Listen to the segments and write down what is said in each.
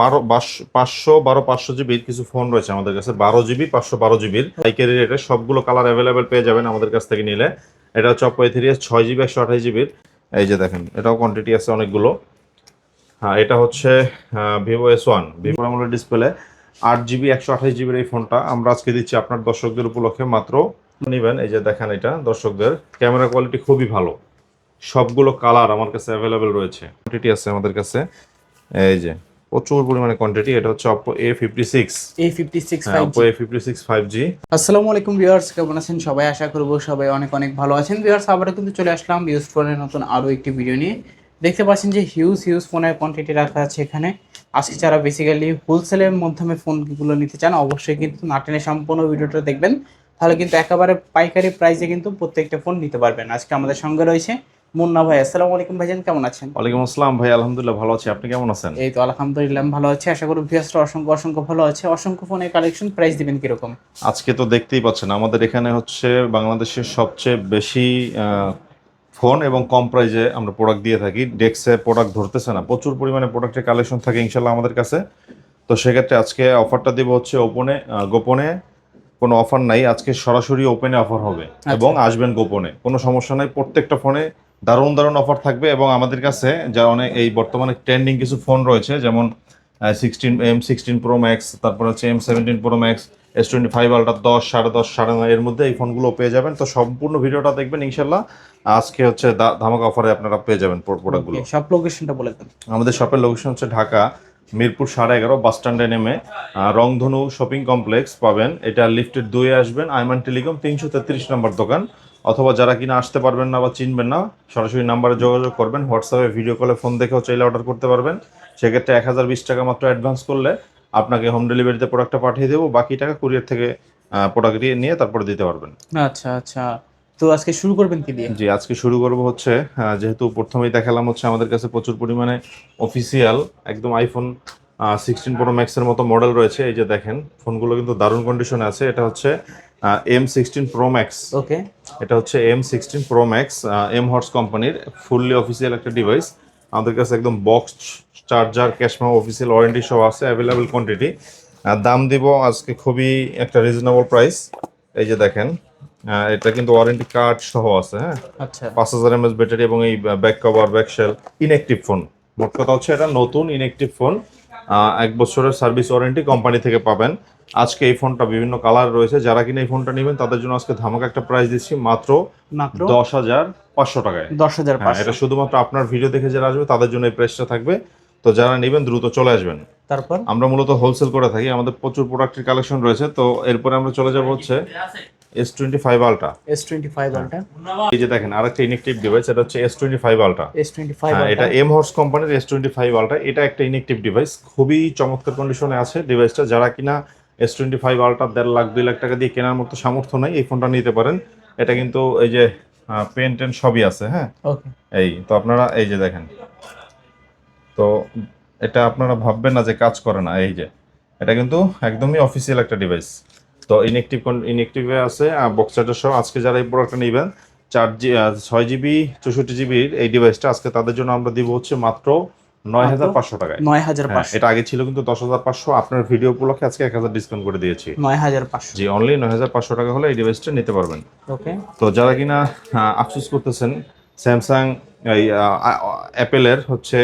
বারো পাঁচশো বারো, পাঁচশো জিবির কিছু ফোন রয়েছে আমাদের কাছে। বারো জিবি, পাঁচশো, বারো জিবির। পাইকারি রেটে সবগুলো কালার অ্যাভেলেবেল পেয়ে যাবেন আমাদের কাছ থেকে নিলে। এটা হচ্ছে অপো থ্রি ছয় জিবি, একশো আঠাশ জিবির। এই যে দেখেন, এটাও কোয়ান্টিটি আছে অনেকগুলো। হ্যাঁ এটা হচ্ছে ভিভো এস ওয়ান ভিভো আমলের ডিসপ্লে আট জিবি, একশো আঠাশ জিবির এই ফোনটা আমরা আজকে দিচ্ছি আপনার দর্শকদের উপলক্ষে মাত্র। নেবেন, এই যে দেখেন এটা দর্শকদের। ক্যামেরা কোয়ালিটি খুবই ভালো। সবগুলো কালার আমার কাছে অ্যাভেলেবেল রয়েছে। কোয়ান্টিটি আছে আমাদের কাছে। এই যে প্রচুর পরিমাণে কোয়ান্টিটি এটা হচ্ছে six Oppo A fifty six five G আসসালামু আলাইকুম ভিউয়ার্স কেমন আছেন? সবাই আশা করব সবাই অনেক অনেক ভালো আছেন। ভিউয়ার্স আবারও কিন্তু চলে আসলাম ইউজ ফোনের নতুন আরও একটি ভিডিও নিয়ে। দেখতে পাচ্ছেন যে হিউজ হিউজ ফোনের কোয়ান্টিটি রাখা আছে এখানে। আজকে যারা বেসিক্যালি হোলসেলের মাধ্যমে ফোনগুলো নিতে চান অবশ্যই কিন্তু নাটেনে সম্পূর্ণ ভিডিওটা দেখবেন। তাহলে কিন্তু একেবারে পাইকারি প্রাইসে কিন্তু প্রত্যেকটা ফোন নিতে পারবেন। আজকে আমাদের সঙ্গে রয়েছে মুন্না ভাই আসসালামু আলাইকুম ভাইজান কেমন আছেন? ওয়ালাইকুম আসসালাম ভাই আলহামদুলিল্লাহ ভালো আছি। আপনি কেমন আছেন? এই তো আলহামদুলিল্লাহ ভালো আছি। আশা করি ভিউয়ার্সরা অসংখ্য অসংখ্য ভালো আছে। অসংখ্য ফোনের কালেকশন প্রাইস দিবেন কীরকম? আজকে তো দেখতেই পাচ্ছেন আমাদের এখানে হচ্ছে বাংলাদেশের সবচেয়ে বেশি ফোন এবং কম প্রাইজে আমরা প্রোডাক্ট দিয়ে থাকি। ডেস্কে প্রোডাক্ট ধরতেছে না প্রচুর পরিমাণে প্রোডাক্টের কালেকশন থাকে ইনশাল্লাহ আমাদের কাছে। তো সেক্ষেত্রে আজকে অফারটা দিব হচ্ছে ওপনে গোপনে। কোনো অফার নাই আজকে সরাসরি ওপেনে অফার হবে। এবং আসবেন গোপনে। কোনো সমস্যা নাই প্রত্যেকটা ফোনে দারুণ দারুণ অফার থাকবে এবং আমাদের কাছে যা অনেক এই বর্তমানে ট্রেন্ডিং কিছু ফোন রয়েছে যেমন sixteen M sixteen pro max তারপর হচ্ছে M seventeen pro max S twenty five ultra দশ সাড়ে দশ সাড়ে নয় এর মধ্যে এই ফোনগুলো পেয়ে যাবেন। তো সম্পূর্ণ ভিডিওটা দেখবেন ইনশাল্লাহ আজকে হচ্ছে ধামাকা অফারে আপনারা পেয়ে যাবেন প্রোডাক্টগুলো সব লোকেশনটা বলে দেন। আমাদের শপের লোকেশন হচ্ছে ঢাকা মিরপুর সাড়ে এগারো বাস স্ট্যান্ডে নেমে রংধনু শপিং কমপ্লেক্স পাবেন। এটা লিফটের দুয়ে আসবেন আইমান টেলিকম তিনশো তেত্রিশ নম্বর দোকান। অথবা যারা কিনা আসতে পারবেন না বা চিনবেন না সরাসরি নাম্বারে যোগাযোগ করবেন হোয়াটসঅ্যাপে ভিডিও কলে ফোন দেখেও চাইলে অর্ডার করতে পারবেন। সেক্ষেত্রে এক হাজার বিশ টাকা মাত্র অ্যাডভান্স করলে আপনাকে হোম ডেলিভারিতে প্রোডাক্টটা পাঠিয়ে দেবো বাকি টাকা কুরিয়ার থেকে প্রোডাক্ট নিয়ে তারপরে দিতে পারবেন। আচ্ছা আচ্ছা। তো আজকে শুরু করবেন কি দিয়ে? জি আজকে শুরু করব হচ্ছে যেহেতু প্রথমেই দেখালাম হচ্ছে আমাদের কাছে প্রচুর পরিমাণে অফিসিয়াল একদম আইফোন সিক্সটিন প্রো ম্যাক্সের মতো মডেল রয়েছে। এই যে দেখেন ফোনগুলো কিন্তু দারুণ কন্ডিশনে আছে। এটা হচ্ছে M sixteen pro max okay এটা হচ্ছে M sixteen pro max M horse কোম্পানির ফুললি অফিসিয়াল একটা ডিভাইস আমাদের কাছে একদম বক্স চার্জার ক্যাশমা অফিসিয়াল ওয়ারেন্টি সব আছে অ্যাভেলেবল কোয়ান্টিটি দাম দিব আজকে খুবই একটা রিজনেবল প্রাইস এই যে দেখেন এটা কিন্তু ওয়ারেন্টি কার্ড সহ আছে হ্যাঁ? আচ্ছা। পাঁচ হাজার এমএস ব্যাটারি এবং এই back cover back shell inactive phone মোট কথা হচ্ছে এটা নতুন ইনঅ্যাক্টিভ ফোন এক বছরের সার্ভিস ওয়ারেন্টি কোম্পানি থেকে পাবেন। আজকে এই ফোনটা বিভিন্ন কালার রয়েছে। যারা কিনা এই ফোনটা নেবেন তাদের জন্য আজকে ধামাকা একটা প্রাইস দিচ্ছি মাত্র মাত্র দশ হাজার পাঁচশো টাকায়। দশ হাজার হ্যাঁ, এটা শুধুমাত্র আপনার ভিডিও দেখে যারা আসবে তাদের জন্য এই প্রাইসটা থাকবে। তো যারা নেবেন দ্রুত চলে আসবেন। তারপর? আমরা মূলত হোলসেল করে থাকি আমাদের প্রচুর প্রোডাক্টের কালেকশন রয়েছে। তো এরপরে আমরা চলে যাব হচ্ছে S twenty five ultra S twenty five ultra এই যে দেখেন আরেকটা ইনেকটিভ ডিভাইস এটা হচ্ছে S twenty five ultra S twenty five এটা এম হর্স কোম্পানির এস টোয়েন্টি ফাইভ আলট্রা এটা একটা ইনেকটিভ ডিভাইস খুবই চমৎকার কন্ডিশনে আছে ডিভাইসটা যারা কিনা এস টোয়েন্টি ফাইভ আলট্রা দেড় লাখ দুই লাখ টাকা দিয়ে কেনার মতো সামর্থ্য নাই। এই ফোনটা নিতে পারেন। এটা কিন্তু এই যে পেন টেন সবই আছে হ্যাঁ? এই তো আপনারা এই যে দেখেন। তো এটা আপনারা ভাববেন না যে কাজ করে না এই যে। এটা কিন্তু একদমই অফিসিয়াল একটা ডিভাইস তো ইনএক্টিভ ইনএক্টিভে আছে বক্সারটা সহ। আজকে যারা এই প্রোডাক্টটা নেবেন চার জি ছয় জিবি চৌষট্টি জিবির এই ডিভাইসটা আজকে তাদের জন্য আমরা দিব হচ্ছে মাত্র হ্যাঁ, এটা আগে ছিল কিন্তু আপনার ভিডিও উপলক্ষে আজকে ডিসকাউন্ট করে দিয়েছি। জি অনলি টাকা হলে এই ডিভাইসটা নিতে পারবেন। ওকে। তো যারা কিনা আফসোস করতেছেন স্যামসাং এই অ্যাপেলের হচ্ছে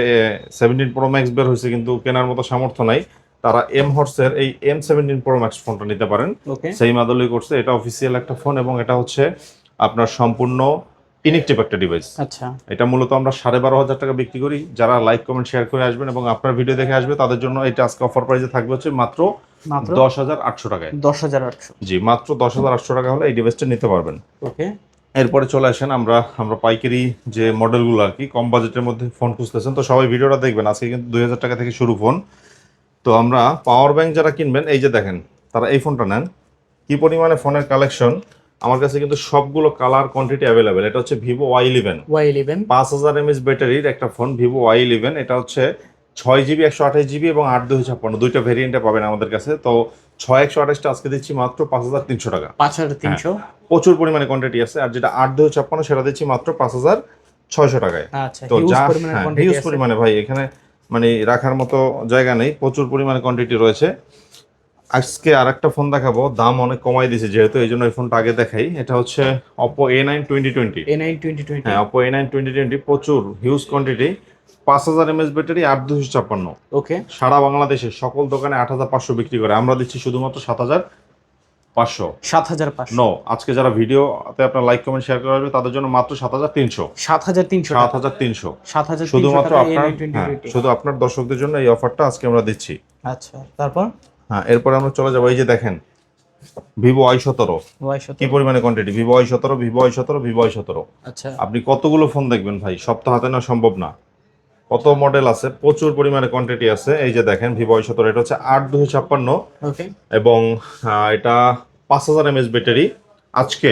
সেভেন্টিন প্রো ম্যাক্স বের হয়েছে কিন্তু কেনার মতো সামর্থ্য নাই। তারা এম হর্সের এই এম সেভেন্টিন প্রো ম্যাক্স ফোনটা নিতে পারেন। ওকে। সেই মাদলি করছে। এটা অফিসিয়াল একটা ফোন এবং এটা হচ্ছে আপনার সম্পূর্ণ ইনেকটিভ একটা ডিভাইস আচ্ছা। এটা মূলত আমরা সাড়ে বারো হাজার টাকা বিক্রি করি। যারা লাইক কমেন্ট শেয়ার করে আসবেন এবং আপনার ভিডিও দেখে আসবে তাদের জন্য এটা আজকে অফার প্রাইসে থাকবে হচ্ছে মাত্র মাত্র? দশ হাজার আটশো টাকায়। দশ হাজার আটশো। জি মাত্র দশ হাজার আটশো টাকা হলে এই ডিভাইসটা নিতে পারবেন। ওকে। এরপরে চলে আসেন আমরা আমরা পাইকারি যে মডেলগুলো আর কি কম বাজেটের মধ্যে ফোন খুঁজতেছেন। তো সবাই ভিডিওটা দেখবেন আজকে কিন্তু দুই হাজার টাকা থেকে শুরু ফোন তো আমরা পাওয়ার ব্যাংক যারা কিনবেন এই যে দেখেন তারা এই ফোনটা নেন। কি পরিমাণে ফোনের কালেকশন আমার কাছে কিন্তু সবগুলো কালার কোয়ান্টিটি অ্যাভেলেবেল এটা হচ্ছে Vivo Y eleven Y eleven পাঁচ হাজার এমএস ব্যাটারির একটা ফোন ভিভো ওয়াই ইলেভেন এটা হচ্ছে ছয় জিবি একশো আঠাশ জিবি এবং আট দুই ছাপ্পান্ন দুইটা ভেরিয়েন্টে পাবেন আমাদের কাছে। তো ছয় একশো আঠাশটা আজকে দিচ্ছি মাত্র পাঁচ হাজার তিনশো টাকা। পাঁচ হাজার তিনশো। প্রচুর পরিমাণে কোয়ান্টিটি আছে। আর যেটা আট দুই ছাপ্পান্ন সেটা দিচ্ছি মাত্র পাঁচ হাজার ছয়শো টাকায়। আচ্ছা তো যা পরিমাণে হ্যাঁ হিউজ আছে। পরিমাণে ভাই এখানে মানে রাখার মতো জায়গা নেই। প্রচুর পরিমাণে কোয়ান্টিটি রয়েছে। আজকে আর একটা ফোন দেখাবো। দাম অনেক কমাই দিয়েছে যেহেতু এই জন্য এই ফোনটা আগে দেখাই। এটা হচ্ছে Oppo A nine twenty twenty A nine twenty twenty হ্যাঁ Oppo A nine twenty twenty প্রচুর হিউজ কোয়ান্টিটি পাঁচ হাজার এমএস ব্যাটারি আট দুশো ছাপ্পান্ন। ওকে সারা বাংলাদেশে সকল দোকানে আট হাজার পাঁচশো বিক্রি করে। আমরা দিচ্ছি শুধুমাত্র সাত হাজার পাঁচশো। সাত হাজার নো আজকে যারা ভিডিওতে আপনার লাইক কমেন্ট শেয়ার করে আসবে তাদের জন্য মাত্র সাত হাজার তিনশো। সাত হাজার তিনশো সাত হাজার তিনশো। সাত হাজার শুধুমাত্র আপনার হ্যাঁ, শুধু আপনার দর্শকদের জন্য এই অফারটা আজকে আমরা দিচ্ছি। আচ্ছা তারপর? হ্যাঁ এরপরে আমরা চলে যাব এই যে দেখেন ভিভো আই সতেরো। কি পরিমাণে কোয়ান্টিটি ভিভো আই সতেরো ভিভো আই সতেরো ভিভো আই সতেরো। আচ্ছা। আপনি কতগুলো ফোন দেখবেন ভাই? সপ্তাহ হাতে নেওয়া সম্ভব না। কত মডেল আছে? প্রচুর পরিমাণে কোয়ান্টিটি আছে। এই যে দেখেন ভিভো আই সতেরো এটা হচ্ছে আট দুশো ছাপ্পান্ন। এবং এটা পাঁচ হাজার এমএস ব্যাটারি আজকে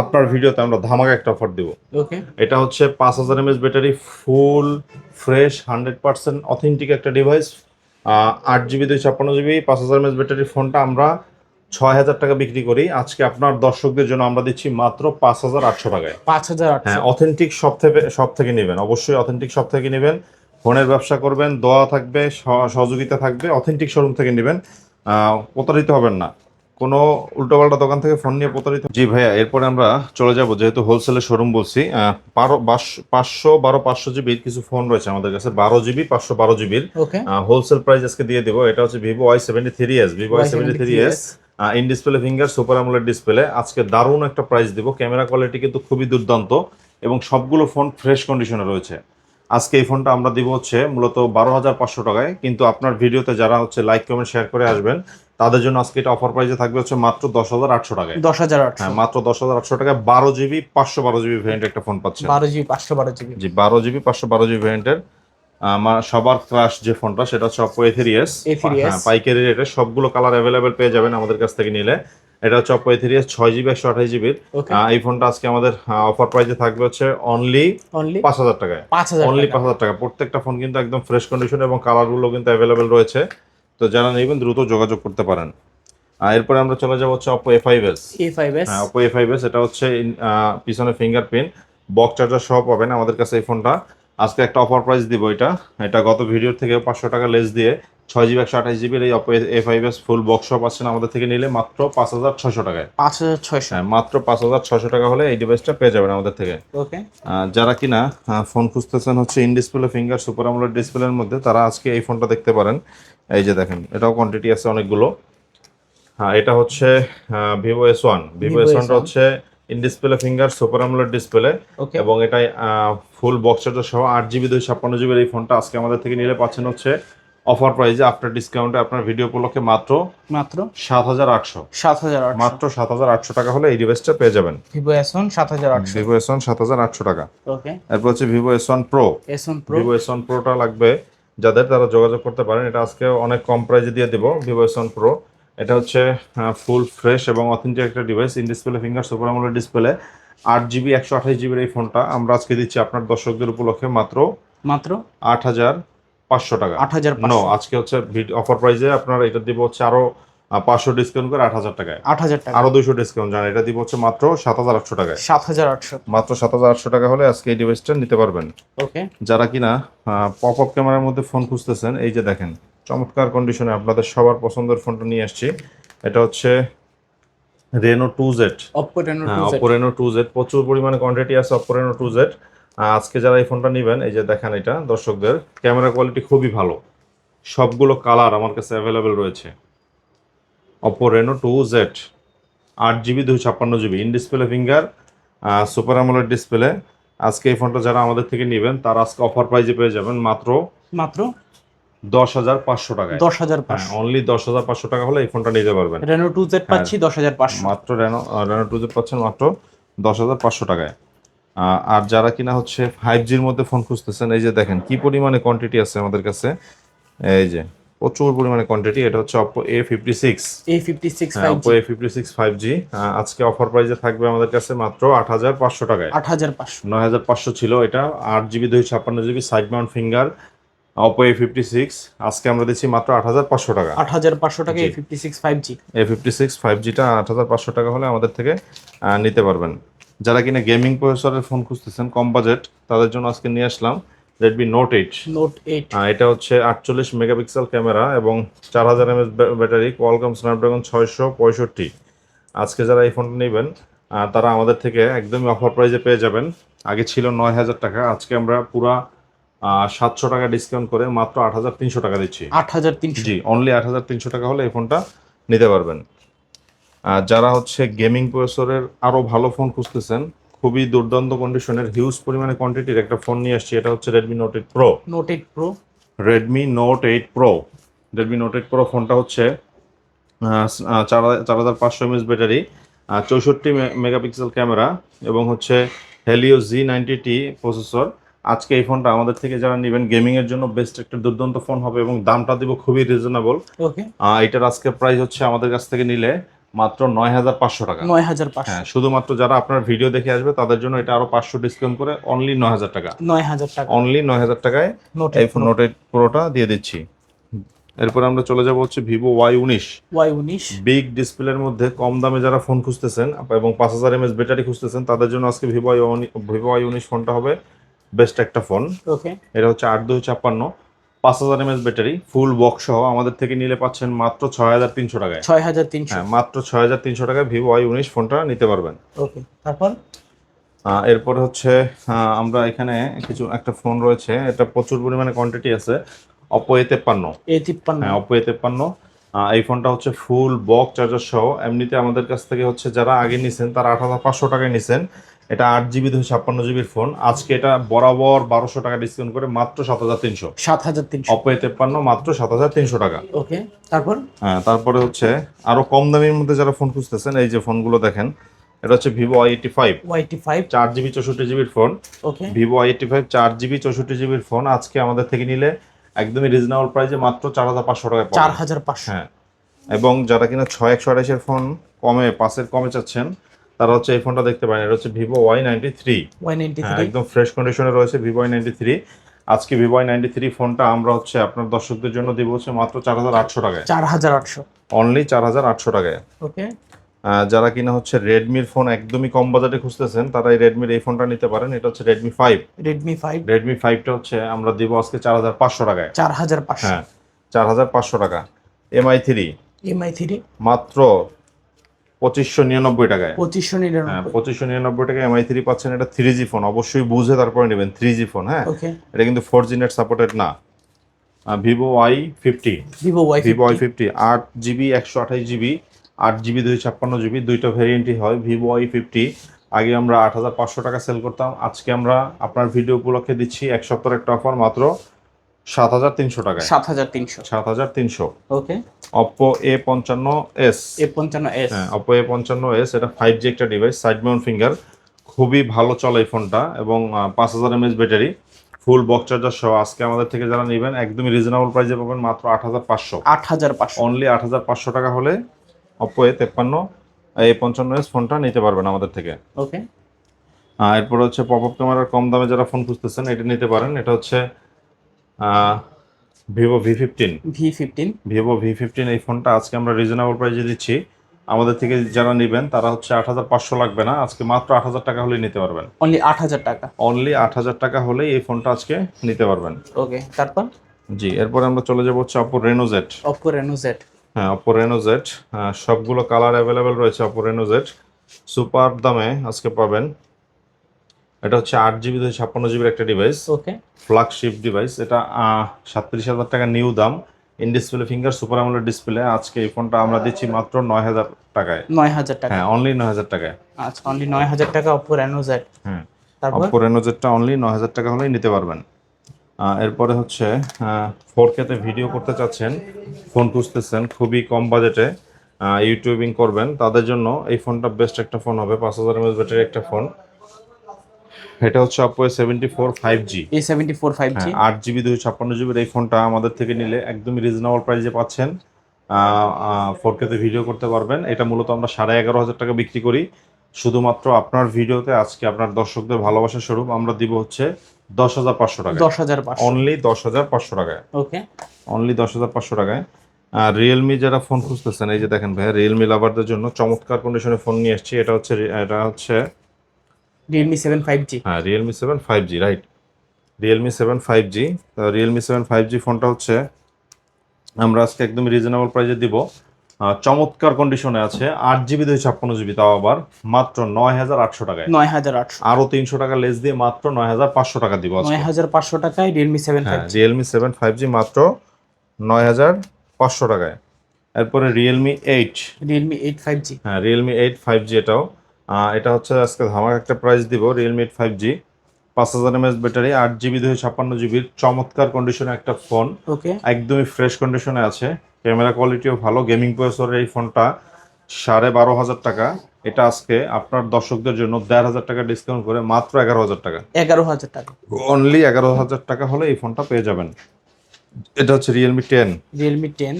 আপনার ভিডিওতে আমরা ধামাকা একটা অফার দিব। ওকে এটা হচ্ছে পাঁচ হাজার MS battery full fresh hundred percent authentic একটা ডিভাইস আট জিবি দুই ছাপ্পান্ন জিবি পাঁচ হাজার এমএস ব্যাটারির ফোনটা আমরা ছয় হাজার টাকা বিক্রি করি। আজকে আপনার দর্শকদের জন্য আমরা দিচ্ছি মাত্র পাঁচ হাজার আটশো টাকায়। পাঁচ হাজার হ্যাঁ অথেন্টিক সব থেকে সব থেকে নেবেন। অবশ্যই অথেন্টিক সব থেকে নেবেন। ফোনের ব্যবসা করবেন দোয়া থাকবে সহ- সহযোগিতা থাকবে অথেন্টিক শোরুম থেকে নেবেন। প্রতারিত হবেন না। কোনো উল্টোপাল্টা দোকান থেকে ফোন নিয়ে প্রতারিত জি ভাইয়া এরপরে আমরা চলে যাব যেহেতু হোলসেলের শোরুম বলছি বারো পাঁচশো বারো পাঁচশো জিবির কিছু ফোন রয়েছে আমাদের কাছে বারো জিবি পাঁচশো বারো জিবির। হোলসেল প্রাইস আজকে দিয়ে দেবো এটা হচ্ছে Vivo Y seventy three S Vivo Y seventy three S in display finger super আমলের ডিসপ্লে আজকে দারুণ একটা প্রাইস দিব ক্যামেরা কোয়ালিটি কিন্তু খুবই দুর্দান্ত এবং সবগুলো ফোন ফ্রেশ কন্ডিশনে রয়েছে। আজকে এই ফোনটা আমরা দিব হচ্ছে মূলত বারো হাজার পাঁচশো টাকায় কিন্তু আপনার ভিডিওতে যারা হচ্ছে লাইক কমেন্ট শেয়ার করে আসবেন তাদের জন্য আজকে এটা অফার প্রাইসে থাকবে হচ্ছে মাত্র দশ হাজার আটশো টাকায়। দশ হাজার হ্যাঁ মাত্র দশ হাজার আটশো টাকায় বারো জিবি পাঁচশো বারো জিবি ভ্যারিয়েন্ট একটা ফোন পাচ্ছেন। বারো জিবি পাঁচশো বারো জিবি। জি বারো জিবি পাঁচশো বারো জিবি ভ্যারিয়েন্টের আমার সবার ক্রাশ যে ফোনটা সেটা হচ্ছে অপো এ থ্রি এস পাইকারি রেটে সবগুলো কালার অ্যাভেলেবেল পেয়ে যাবেন আমাদের কাছ থেকে নিলে। এটা হচ্ছে অপো এ থ্রি এস ছয় জিবি একশো আঠাশ জিবির এই ফোনটা আজকে আমাদের অফার প্রাইসে থাকবে হচ্ছে অনলি অনলি পাঁচ হাজার টাকায়। অনলি। পাঁচ হাজার টাকা। প্রত্যেকটা ফোন কিন্তু একদম ফ্রেশ কন্ডিশন এবং কালারগুলো কিন্তু অ্যাভেলেবেল রয়েছে। তো যারা নেবেন দ্রুত যোগাযোগ করতে পারেন। আর এরপরে আমরা চলে যাব হচ্ছে Oppo A five S A five S হ্যাঁ অপো এ ফাইভ এস এটা হচ্ছে পিছনে ফিঙ্গারপ্রিন্ট বক্স চার্জার সহ পাবেন আমাদের কাছে এই ফোনটা আজকে একটা অফার প্রাইস দিব এটা। এটা গত ভিডিওর থেকে পাঁচশো টাকা লেস দিয়ে ছয় জিবি একশো আঠাশ জিবির এই Oppo A five S full box সহ পাচ্ছেন আমাদের থেকে নিলে মাত্র পাঁচ হাজার ছশো টাকায়। পাঁচ হাজার ছয়শো। হ্যাঁ মাত্র পাঁচ হাজার ছশো টাকা হলে এই ডিভাইসটা পেয়ে যাবেন আমাদের থেকে। ওকে। যারা কিনা ফোন খুঁজতেছেন হচ্ছে ইন ডিসপ্লে ফিঙ্গার সুপার আমলের ডিসপ্লের মধ্যে তারা আজকে এই ফোনটা দেখতে পারেন। এই যে দেখেন এটাও কোয়ান্টিটি আছে অনেকগুলো। হ্যাঁ এটা হচ্ছে Vivo S one Vivo S ওয়ানটা হচ্ছে ইন ডিসপ্লে ফিঙ্গার সুপার আমলের ডিসপ্লে এবং এটাই ফুল বক্স চার্জার সহ আট জিবি দুই ছাপ্পান্ন জিবির এই ফোনটা আজকে আমাদের থেকে নিলে পাচ্ছেন হচ্ছে অফার প্রাইজে আফটার ডিসকাউন্টে আপনার ভিডিও উপলক্ষে মাত্র মাত্র সাত হাজার আটশো। সাত হাজার মাত্র সাত হাজার আটশো টাকা হলে এই ডিভাইসটা পেয়ে যাবেন। ভিভো এস ওয়ান সাত হাজার আটশো। ভিভো এস ওয়ান সাত হাজার আটশো টাকা। ওকে এরপর হচ্ছে Vivo S one pro S one pro Vivo S one প্রোটা লাগবে যাদের তারা যোগাযোগ করতে পারেন এটা আজকে অনেক কম প্রাইজে দিয়ে দেবো ভিভো ওয়ান প্রো এটা হচ্ছে ফুল ফ্রেশ এবং অথেন্টিক একটা device in display finger super আমলের ডিসপ্লে আট জিবি একশো আঠাশ জিবির এই ফোনটা আমরা আজকে দিচ্ছি আপনার দর্শকদের উপলক্ষে মাত্র মাত্র আট হাজার পাঁচশো টাকা। আট হাজার নো আজকে হচ্ছে অফার প্রাইজে আপনার এটা দিব হচ্ছে আরও পাঁচশো ডিসকাউন্ট করে আট হাজার টাকায়। আট হাজার টাকা আরও দুইশো ডিসকাউন্ট জানেন এটা দিব হচ্ছে মাত্র সাত হাজার আটশো টাকায়। সাত হাজার আটশো। মাত্র সাত হাজার আটশো টাকা হলে আজকে এই ডিভাইসটা নিতে পারবেন। ওকে। যারা কিনা পপ আপ ক্যামেরার মধ্যে ফোন খুঁজতেছেন এই যে দেখেন চমৎকার কন্ডিশনে আপনাদের সবার পছন্দের ফোনটা নিয়ে আসছি। এটা হচ্ছে Reno two Z Oppo Oppo Reno two Z প্রচুর পরিমাণে কোয়ান্টিটি আছে অপো রেনো টু জেড আজকে যারা এই ফোনটা নেবেন এই যে দেখেন এটা দর্শকদের ক্যামেরা কোয়ালিটি খুবই ভালো। সবগুলো কালার আমার কাছে অ্যাভেলেবেল রয়েছে। অপো রেনো টু জেড আট জিবি দুই ছাপ্পান্ন GB in display finger super আমলের ডিসপ্লে আজকে এই ফোনটা যারা আমাদের থেকে নেবেন তারা আজকে অফার প্রাইজে পেয়ে যাবেন মাত্র মাত্র দশ হাজার পাঁচশো টাকায়। দশ হাজার হ্যাঁ অনলি দশ হাজার পাঁচশো টাকা হলে এই ফোনটা নিতে পারবেন। রেনো টু জেড পাচ্ছি দশ হাজার পাঁচশো। মাত্র রেনো রেনো টু জেড পাচ্ছেন মাত্র দশ হাজার পাঁচশো টাকায়। আর যারা কিনা হচ্ছে ফাইভ জির মধ্যে ফোন খুঁজতেছেন এই যে দেখেন কি পরিমাণে কোয়ান্টিটি আছে আমাদের কাছে। এই যে প্রচুর পরিমাণে কোয়ান্টিটি এটা হচ্ছে Oppo A fifty six A fifty six হ্যাঁ Oppo A fifty six five G আজকে অফার প্রাইসে থাকবে আমাদের কাছে মাত্র আট হাজার পাঁচশো টাকায়। আট হাজার পাঁচশো। নয় হাজার পাঁচশো ছিল এটা আট জিবি দুই ছাপ্পান্ন GB side mount finger Oppo A fifty six আজকে আমরা দিচ্ছি মাত্র আট হাজার পাঁচশো টাকা। আট হাজার পাঁচশো টাকা A fifty six five G A fifty six five জিটা আট হাজার পাঁচশো টাকা হলে আমাদের থেকে নিতে পারবেন। যারা কিনা গেমিং প্রসেসরের ফোন খুঁজতেছেন কম বাজেট তাদের জন্য আজকে নিয়ে আসলাম। Redmi note eight note eight এটা হচ্ছে আটচল্লিশ মেগাপিক্সেল ক্যামেরা এবং চার হাজার এমএস ব্যাটারি কোয়ালকম স্ন্যাপড্রাগন ছয়শো পঁয়ষট্টি। আজকে যারা এই ফোনটা নেবেন তারা আমাদের থেকে একদমই অফার প্রাইজে পেয়ে যাবেন। আগে ছিল নয় হাজার টাকা আজকে আমরা পুরা সাতশো টাকা ডিসকাউন্ট করে মাত্র আট হাজার তিনশো টাকা দিচ্ছি। আট হাজার তিনশো। জি অনলি আট হাজার তিনশো টাকা হলে এই ফোনটা নিতে পারবেন। আর যারা হচ্ছে গেমিং প্রসেসরের আরও ভালো ফোন খুঁজতেছেন খুবই দুর্দান্ত কন্ডিশনের হিউজ পরিমাণে কোয়ান্টিটির একটা ফোন নিয়ে আসছি এটা হচ্ছে Redmi note eight pro note eight pro Redmi note eight pro Redmi note eight pro ফোনটা হচ্ছে চার হাজার- পাঁচশো এমএস ব্যাটারি চৌষট্টি মেগাপিক্সেল ক্যামেরা এবং হচ্ছে Helio G ninety T processor আজকে এই ফোনটা আমাদের থেকে যারা নেবেন গেমিংয়ের জন্য বেস্ট একটা দুর্দান্ত ফোন হবে এবং দামটা দিব খুবই রিজনেবল ওকে এটার আজকে প্রাইস হচ্ছে আমাদের কাছ থেকে নিলে মাত্র নয় হাজার পাঁচশো টাকা। নয় হাজার হ্যাঁ শুধুমাত্র যারা আপনার ভিডিও দেখে আসবে তাদের জন্য এটা আরও পাঁচশো ডিসকাউন্ট করে অনলি নয় হাজার টাকা। নয় হাজার টাকা। অনলি নয় হাজার টাকায় নোট এই ফোন নোট এইট প্রোটা দিয়ে দিচ্ছি। এরপর আমরা চলে যাব হচ্ছে ভিভো ওয়াই উনিশ। ওয়াই উনিশ। বিগ ডিসপ্লের মধ্যে কম দামে যারা ফোন খুঁজতেছেন এবং পাঁচ হাজার এমএস ব্যাটারি খুঁজতেছেন তাদের জন্য আজকে ভিভো ওয়াই ভিভো ওয়াই উনিশ ফোনটা হবে বেস্ট একটা ফোন ওকে এটা হচ্ছে আট দুই ছাপ্পান্ন। পাঁচ হাজার এমএস ব্যাটারি ফুল বক্স সহ আমাদের থেকে নিলে পাচ্ছেন মাত্র ছয় হাজার তিনশো টাকায়। ছয় হাজার তিনশো। হ্যাঁ মাত্র ছয় হাজার তিনশো টাকায় ভিভো ওয়াই উনিশ ফোনটা নিতে পারবেন। ওকে তারপর? এরপর হচ্ছে আমরা এখানে কিছু একটা ফোন রয়েছে এটা প্রচুর পরিমাণে কোয়ান্টিটি আছে অপো এ তেপ্পান্ন। এ তিপ্পান্ন। হ্যাঁ অপো এ তেপ্পান্ন। এই ফোনটা হচ্ছে ফুল বক চার্জার সহ এমনিতে আমাদের কাছ থেকে হচ্ছে যারা আগে নিছেন তারা আট হাজার পাঁচশো টাকায় নিছেন। এটা আট জিবি দুশো ছাপ্পান্ন জিবির ফোন আজকে এটা বরাবর বারোশো টাকা ডিসকাউন্ট করে মাত্র সাত হাজার তিনশো। সাত হাজার তিনশো। অপো তেপ্পান্ন মাত্র সাত হাজার তিনশো টাকা। ওকে তারপর? হ্যাঁ তারপরে হচ্ছে আরও কম দামের মধ্যে যারা ফোন খুঁজতেছেন এই যে ফোনগুলো দেখেন এটা হচ্ছে ভিভো আই এইটি ফাইভ ওয়াইটি ফাইভ চার জিবি চৌষট্টি জিবির phone okay. Vivo I eighty five চার জিবি চৌষট্টি জিবির ফোন আজকে আমাদের থেকে নিলে একদমই রিজনেবল প্রাইসে মাত্র চার হাজার পাঁচশো পাবেন। চার হাজার পাঁচশো। হ্যাঁ এবং যারা কিনা ছয় একশো আড়াইশের ফোন কমে পাঁচের কমে চাচ্ছেন তারা হচ্ছে এই ফোনটা দেখতে পারেন। এটা হচ্ছে Vivo Y ninety three Y ninety three একদম ফ্রেশ কন্ডিশনে রয়েছে ভিভো ওয়াই নাইনটি থ্রি আজকে ভিভো ওয়াই নাইনটি থ্রি ফোনটা আমরা হচ্ছে আপনার দর্শকদের জন্য দিব হচ্ছে মাত্র চার হাজার আটশো টাকায়। চার হাজার আটশো। অনলি চার হাজার আটশো টাকায়। ওকে। যারা কিনা হচ্ছে রেডমির ফোন একদমই কম বাজেটে খুঁজতেছেন তারা এই রেডমির এই ফোনটা নিতে পারেন। এটা হচ্ছে Redmi five Redmi five Redmi ফাইভটা হচ্ছে আমরা দিব আজকে চার হাজার পাঁচশো টাকায়। চার হাজার পাঁচশো। হ্যাঁ চার হাজার পাঁচশো টাকা। এমআই থ্রি এমআই থ্রি মাত্র পঁচিশশো নিরানব্বই টাকায়। পঁচিশশো হ্যাঁ নিরানব্বই পঁচিশশো নিরানব্বই টাকায় এমআই থ্রি পাচ্ছেন। এটা থ্রি জি ফোন অবশ্যই বুঝে তারপরে নেবেন থ্রি জি ফোন হ্যাঁ? এটা কিন্তু ফোর জি নেট সাপোর্টেড না। Vivo Y fifty Vivo Y Vivo Y fifty আট জিবি একশো আঠাশ জিবি আট জিবি দুই ছাপ্পান্ন জিবি দুইটা ভ্যারিয়েন্টই হয় ভিভো ওয়াই ফিফটি আগে আমরা আট হাজার পাঁচশো টাকা সেল করতাম। আজকে আমরা আপনার ভিডিও উপলক্ষে দিচ্ছি এক সপ্তাহের একটা অফার মাত্র সাত হাজার তিনশো টাকায়। সাত হাজার তিনশো। সাত হাজার তিনশো। ওকে। অপ্পো এ পঞ্চান্ন এস এ পঞ্চান্ন এস হ্যাঁ অপো এ পঞ্চান্ন এস এটা ফাইভ জি একটা ডিভাইস সাইড মাউন্ট ফিঙ্গার খুবই ভালো চলে এই ফোনটা এবং পাঁচ হাজার এমএস ব্যাটারি ফুল বক চার্জার সহ। আজকে আমাদের থেকে যারা নেবেন একদমই রিজনেবল প্রাইসে পাবেন মাত্র আট হাজার পাঁচশো। আট হাজার পাঁচশো। অনলি আট হাজার পাঁচশো টাকা হলে অপো এ তেপ্পান্ন এ পঞ্চান্ন এস ফোনটা নিতে পারবেন আমাদের থেকে। ওকে। এরপর হচ্ছে পপ আপ ক্যামেরার কম দামে যারা ফোন খুঁজতেছেন এটা নিতে পারেন। এটা হচ্ছে Vivo V fifteen V fifteen Vivo V fifteen এই ফোনটা আজকে আমরা রিজনেবল প্রাইসে দিচ্ছি। আমাদের থেকে যারা নেবেন তারা হচ্ছে আট হাজার পাঁচশো লাগবে না। আজকে মাত্র আট হাজার টাকা হলেই নিতে পারবেন। অনলি আট হাজার টাকা। অনলি আট হাজার টাকা হলেই এই ফোনটা আজকে নিতে পারবেন। ওকে তারপর? জি এরপরে আমরা চলে যাব হচ্ছে Oppo Reno Z Oppo Reno Z হ্যাঁ অপো রেনোজেট সবগুলো কালার অ্যাভেলেবেল রয়েছে অপো রেনোজেট সুপার দামে আজকে পাবেন এটা হচ্ছে আট জিবি দুই ছাপ্পান্ন জিবির একটা ডিভাইস ওকে ফ্ল্যাগশিপ ডিভাইস এটা সাতত্রিশ হাজার টাকা নিউ দাম ইন ডিসপ্লে ফিঙ্গার সুপার আমলের ডিসপ্লে আজকে এই ফোনটা আমরা দিচ্ছি মাত্র নয় হাজার টাকায়। নয় হাজার টাকা। হ্যাঁ অনলি নয় হাজার টাকায়। আচ্ছা অনলি নয় হাজার টাকা অপো রেনো জেড হ্যাঁ তারপর? অপো রেনোজেটটা অনলি নয় হাজার টাকা হলেই নিতে পারবেন। এরপরে হচ্ছে ফোর কেতে ভিডিও করতে চাচ্ছেন ফোন খুঁজতেছেন খুবই কম বাজেটে ইউটিউবিং করবেন। তাদের জন্য এই ফোনটা বেস্ট একটা ফোন হবে পাঁচ হাজার এমএস ব্যাটারি একটা ফোন এটা হচ্ছে ফাইভ জি আট জিবি দুই ছাপ্পান্ন জিবির এই ফোনটা আমাদের থেকে নিলে একদমই রিজনেবল প্রাইসে পাচ্ছেন। ফোর কেতে ভিডিও করতে পারবেন। এটা মূলত আমরা সাড়ে এগারো হাজার টাকা বিক্রি করি। শুধুমাত্র আপনার ভিডিওতে আজকে আপনার দর্শকদের ভালোবাসা স্বরূপ আমরা দিব হচ্ছে দশ হাজার পাঁচশো টাকা দশ হাজার অনলি দশ হাজার পাঁচশো টাকায়। ওকে অনলি দশ হাজার পাঁচশো টাকায়। আর রিয়েলমি যারা ফোন খুঁজতেছেন এই যে দেখেন ভাইয়া রিয়েলমি লাভারদের জন্য চমৎকার কন্ডিশনে ফোন নিয়ে এসেছি এটা হচ্ছে এটা হচ্ছে রিয়েলমি সেভেন ফাইভ জি হ্যাঁ Realme seven five G right Realme seven five G Realme seven five G ফোনটা হচ্ছে আমরা আজকে একদম রিজনেবল প্রাইসে দিব। চমৎকার কন্ডিশনে আছে আট জিবি দুই ছাপ্পান্ন জিবি তাও আবার মাত্র নয় হাজার আটশো টাকায়। নয় হাজার আটশো। আরও তিনশো টাকা লেস দিয়ে মাত্র নয় হাজার পাঁচশো টাকা দিব নয় হাজার পাঁচশো টাকায় রিয়েলমি সেভেন হ্যাঁ রিয়েলমি সেভেন ফাইভ জি মাত্র নয় হাজার পাঁচশো টাকায়। এরপরে Realme eight Realme eight five G হ্যাঁ রিয়েলমি এইট ফাইভ জি এটাও। এটা হচ্ছে আজকে ধামাক একটা প্রাইস দিব রিয়েলমি এইট ফাইভ জি পাঁচ হাজার এমএস ব্যাটারি আট জিবি দুই ছাপ্পান্ন জিবির চমৎকার কন্ডিশনে একটা ফোন ওকে একদমই ফ্রেশ কন্ডিশনে আছে। ক্যামেরা কোয়ালিটিও ভালো গেমিং প্রসেসরের এই ফোনটা সাড়ে বারো হাজার টাকা। এটা আজকে আপনার দর্শকদের জন্য দেড় হাজার টাকা ডিসকাউন্ট করে মাত্র এগারো হাজার টাকা। এগারো হাজার টাকা। অনলি এগারো হাজার টাকা হলে এই ফোনটা পেয়ে যাবেন। এটা হচ্ছে Realme ten Realme ten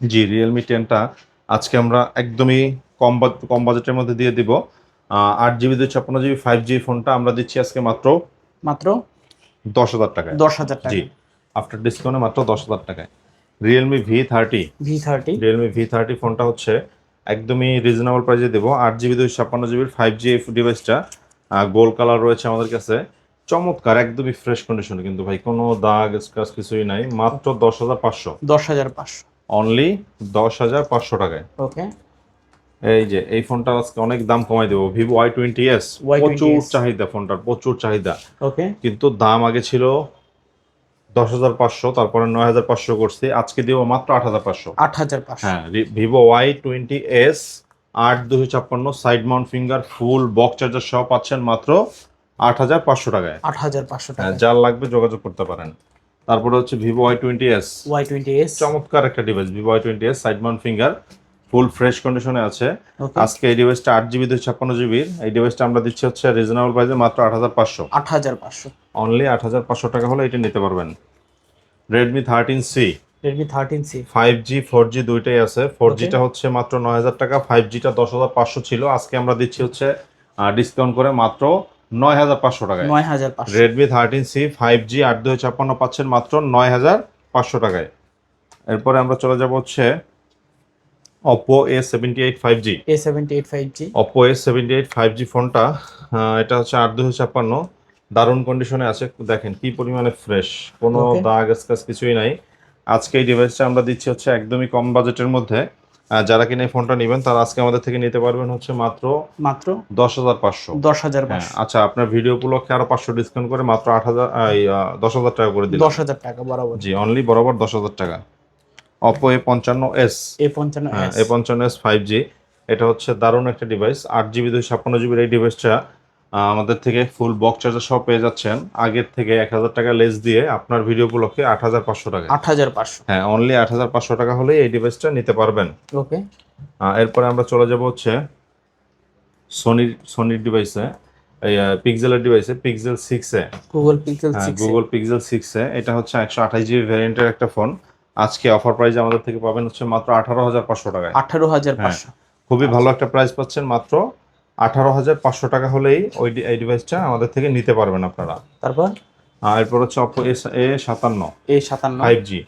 G Realme টেনটা আজকে আমরা একদমই কম কম বাজেটের মধ্যে দিয়ে দিব। আট জিবি দুই ছাপ্পান্ন জিবি ফাইভ জি ফোনটা আমরা দিচ্ছি আজকে মাত্র মাত্র দশ হাজার টাকায়। দশ হাজার টাকা জি আফটার ডিসকাউন্টে মাত্র দশ হাজার টাকায়। Realme V thirty V thirty Realme V thirty ফোনটা হচ্ছে একদমই রিজনেবল প্রাইসে দেবো। আট জিবি দুই ছাপ্পান্ন জিবির ফাইভ জি ডিভাইসটা গোল্ড কালার রয়েছে আমাদের কাছে। চমৎকার একদমই ফ্রেশ কন্ডিশন কিন্তু ভাই কোনো দাগ স্ক্রাচ কিছুই নাই। মাত্র দশ হাজার পাঁচশো। দশ হাজার পাঁচশো। অনলি দশ হাজার পাঁচশো টাকায়। ওকে এই যে এই ফোনটা আজকে অনেক দাম কমাই দেবো। Vivo Y twenty S Y20s প্রচুর চাহিদা ফোনটার প্রচুর চাহিদা। ওকে। কিন্তু দাম আগে ছিল দশ হাজার পাঁচশো তারপরে নয় হাজার পাঁচশো করছি। আজকে দিব মাত্র আট হাজার পাঁচশো। আট হাজার হ্যাঁ ভিভো ওয়াই টোয়েন্টি এস আট দুশো ছাপ্পান্ন side mount finger full box charger সহ পাচ্ছেন মাত্র আট হাজার পাঁচশো টাকায়। আট হাজার পাঁচশো হ্যাঁ, টাকা যার লাগবে যোগাযোগ করতে পারেন। তারপরে হচ্ছে Vivo Y twenty S Y twenty S চমৎকার একটা device Vivo Y twenty S side mount finger full fresh কন্ডিশনে আছে। আজকে এই ডিভাইসটা আট জিবি দুই ছাপ্পান্ন জিবির এই ডিভাইসটা আমরা দিচ্ছি হচ্ছে রিজনেবল প্রাইসে মাত্র আট হাজার পাঁচশো। আট হাজার পাঁচশো। অনলি আট হাজার পাঁচশো টাকা হলে এটা নিতে পারবেন। Redmi thirteen C Redmi thirteen C five G four G দুইটাই আছে। ফোর জিটা হচ্ছে মাত্র নয় হাজার টাকা ফাইভ জিটা দশ হাজার পাঁচশো ছিল। আজকে আমরা দিচ্ছি হচ্ছে ডিসকাউন্ট করে মাত্র নয় হাজার পাঁচশো টাকায়। নয় হাজার পাঁচশো। Redmi thirteen C five G আট দুই ছাপ্পান্ন পাচ্ছেন মাত্র নয় হাজার পাঁচশো টাকায়। এরপরে আমরা চলে যাব হচ্ছে Oppo A seventy eight five G A seventy eight five G Oppo A seventy eight five G ফোনটা এটা হচ্ছে আট দুশো ছাপ্পান্ন। দারুণ কন্ডিশনে আছে। দেখেন কি পরিমাণে ফ্রেশ কোনো. দাগ স্কাচ কিছুই নাই। আজকে এই ডিভাইসটা আমরা দিচ্ছি হচ্ছে একদমই কম বাজেটের মধ্যে। যারা কিনা এই ফোনটা নেবেন তারা আজকে আমাদের থেকে নিতে পারবেন হচ্ছে মাত্র মাত্র দশ হাজার পাঁচশো। দশ হাজার হ্যাঁ আচ্ছা আপনার ভিডিও উপলক্ষে আরও পাঁচশো ডিসকাউন্ট করে মাত্র আট হাজার দশ হাজার টাকা করে দিলাম। দশ হাজার টাকা বরাবর। জি অনলি বরাবর দশ হাজার টাকা। অপো এ পঞ্চান্ন এস এ পঞ্চান্ন হ্যাঁ এ পঞ্চান্ন এস ফাইভ জি এটা হচ্ছে দারুণ একটা ডিভাইস আট জিবি দুই ছাপ্পান্ন জিবির এই ডিভাইসটা আমাদের থেকে ফুল বক্স চার্জার সব পেয়ে যাচ্ছেন। আগের থেকে এক হাজার টাকা লেস দিয়ে আপনার ভিডিও উপলক্ষে আট হাজার পাঁচশো টাকা আট হাজার পাঁচশো। হ্যাঁ অনলি আট হাজার পাঁচশো টাকা হলেই এই ডিভাইসটা নিতে পারবেন। ওকে এরপরে আমরা চলে যাব হচ্ছে সোনির সোনির ডিভাইসে পিক্সেলের ডিভাইসে পিক্সেল সিক্সে গুগল পিক্সেল হ্যাঁ গুগল পিক্সেল সিক্সে এটা হচ্ছে একশো আঠাশ জিবি ভ্যারিয়েন্টের একটা ফোন আজকে অফার প্রাইস আমাদের থেকে পাবেন হচ্ছে মাত্র আঠারো হাজার পাঁচশো টাকায়। আঠারো হাজার হ্যাঁ। পাঁচশো খুবই ভালো একটা প্রাইস পাচ্ছেন মাত্র আঠারো হাজার পাঁচশো টাকা হলেই ওই এই ডিভাইসটা আমাদের থেকে নিতে পারবেন আপনারা। তারপর? আর এরপর হচ্ছে অপো এ সাতান্ন। এ সাতান্ন। ফাইভ জি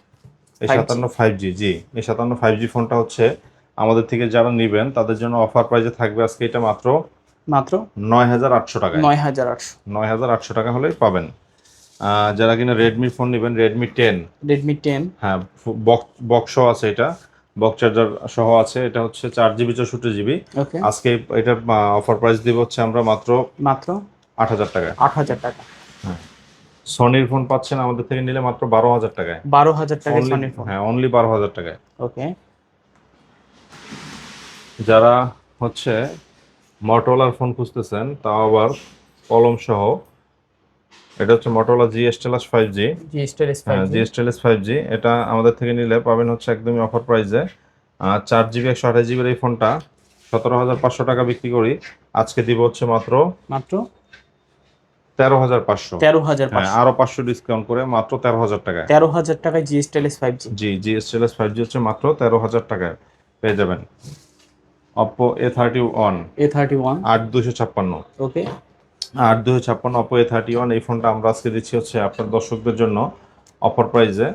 5G সাতান্ন ফাইভ জি জি। এই সাতান্ন ফাইভ জি ফোনটা হচ্ছে আমাদের থেকে যারা নেবেন তাদের জন্য অফার প্রাইসে থাকবে আজকে এটা মাত্র মাত্র? নয় হাজার আটশো টাকায়। নয় হাজার আটশো। নয় হাজার আটশো টাকা হলেই পাবেন। যারা কিনা রেডমির ফোন নেবেন রেডমি টেন রেডমি টেন হ্যাঁ বক্স সহ আছে এটা। বক্স চার্জার সহ আছে এটা হচ্ছে চার জিবি চৌষট্টি জিবি আজকে এটা অফার প্রাইস দিব হচ্ছে আমরা মাত্র মাত্র আট হাজার টাকায়। আট হাজার টাকা। সনির ফোন পাচ্ছেন আমাদের থেকে নিলে মাত্র বারো হাজার টাকায়। বারো হাজার টাকা সনির ফোন হ্যাঁ অনলি বারো হাজার টাকায়। ওকে যারা হচ্ছে মটোলার ফোন খুঁজতেছেন তাও আবার কলম সহ এটা হচ্ছে মটোলা জি এসটেলাস ফাইভ জি জি এসটেলাস ফাইভ জি এটা আমাদের থেকে নিলে পাবেন হচ্ছে একদমই অফার প্রাইসে চার জিবি একশো আঠাশ জিবির এই ফোনটা সতেরো হাজার পাঁচশো টাকা বিক্রি করি। আজকে দিব হচ্ছে মাত্র মাত্র? তেরো হাজার পাঁচশো। তেরো হাজার হ্যাঁ আরও পাঁচশো ডিসকাউন্ট করে মাত্র তেরো হাজার টাকায়। তেরো হাজার টাকায় G five G G G SLS five G হচ্ছে মাত্র তেরো হাজার টাকায়। পেয়ে যাবেন। Oppo A thirty one A thirty one আট দুশো ছাপ্পান্ন। ওকে আট দুশো ছাপ্পান্ন অপো এ থার্টি ওয়ান এই ফোনটা আমরা আজকে দিচ্ছি হচ্ছে আপনার দর্শকদের জন্য অফার প্রাইসে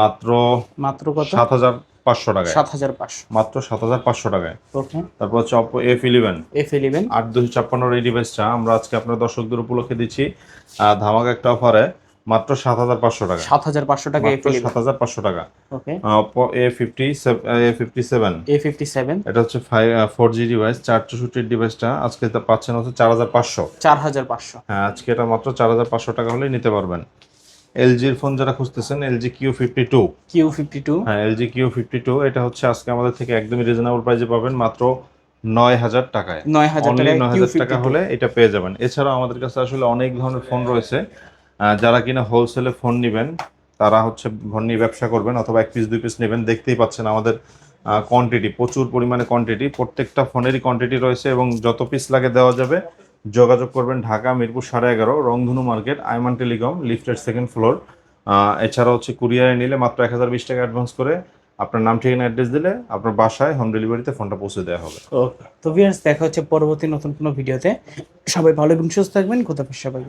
মাত্র মাত্র কত? সাত হাজার পাঁচশো টাকায়। সাত হাজার পাঁচশো। মাত্র সাত হাজার পাঁচশো টাকায়। ওকে। তারপর হচ্ছে Oppo F eleven F eleven আট দুশো ছাপ্পান্নর এই ডিভাইসটা আমরা আজকে আপনার দর্শকদের উপলক্ষে দিচ্ছি। ধামাকা একটা অফারে মাত্র সাত হাজার পাঁচশো টাকা। সাত হাজার পাঁচশো টাকা সাত হাজার পাঁচশো টাকা। A fifty A fifty seven A fifty seven এটা হচ্ছে ফোর জি ডিভাইস চার চৌষট্টির ডিভাইসটা আজকে পাচ্ছেন হচ্ছে চার হাজার পাঁচশো। চার হাজার পাঁচশো। হ্যাঁ আজকে এটা মাত্র চার হাজার পাঁচশো টাকা হলেই নিতে পারবেন। এলজির ফোন যারা খুঁজতেছেন LG Q fifty two Q fifty two হ্যাঁ এলজি কিউ ফিফটি টু এটা হচ্ছে আজকে আমাদের থেকে একদমই রিজনেবল প্রাইসে পাবেন মাত্র নয় হাজার টাকায়। নয় হাজার টাকা হলে এটা পেয়ে যাবেন। এছাড়াও আমাদের কাছে আসলে অনেক ধরনের ফোন রয়েছে। যারা কিনা হোলসেলে ফোন নেবেন, তারা হচ্ছে ফোন নিয়ে ব্যবসা করবেন অথবা এক পিস দুই পিস নেবেন, দেখতেই পাচ্ছেন আমাদের কোয়ান্টিটি প্রচুর পরিমাণে কোয়ান্টিটি প্রত্যেকটা ফোনেরই কোয়ান্টিটি রয়েছে এবং যত পিস লাগে দেওয়া যাবে। যোগাযোগ করবেন ঢাকা, মিরপুর, সাড়ে এগারো, রংধনু মার্কেট, আইমান টেলিকম, লিফটের সেকেন্ড ফ্লোর এছাড়া হচ্ছে কুরিয়ারে নিলে মাত্র এক হাজার বিশ টাকা অ্যাডভান্স করে আপনার নাম, ঠিকানা অ্যাড্রেস দিলে আপনার বাসায় হোম ডেলিভারিতে ফোনটা পৌঁছে দেওয়া হবে। তো ভিউয়ার্স দেখা হচ্ছে পরবর্তী নতুন কোনো ভিডিওতে সবাই ভালো এবং সুস্থ থাকবেন। কোথাও সবাই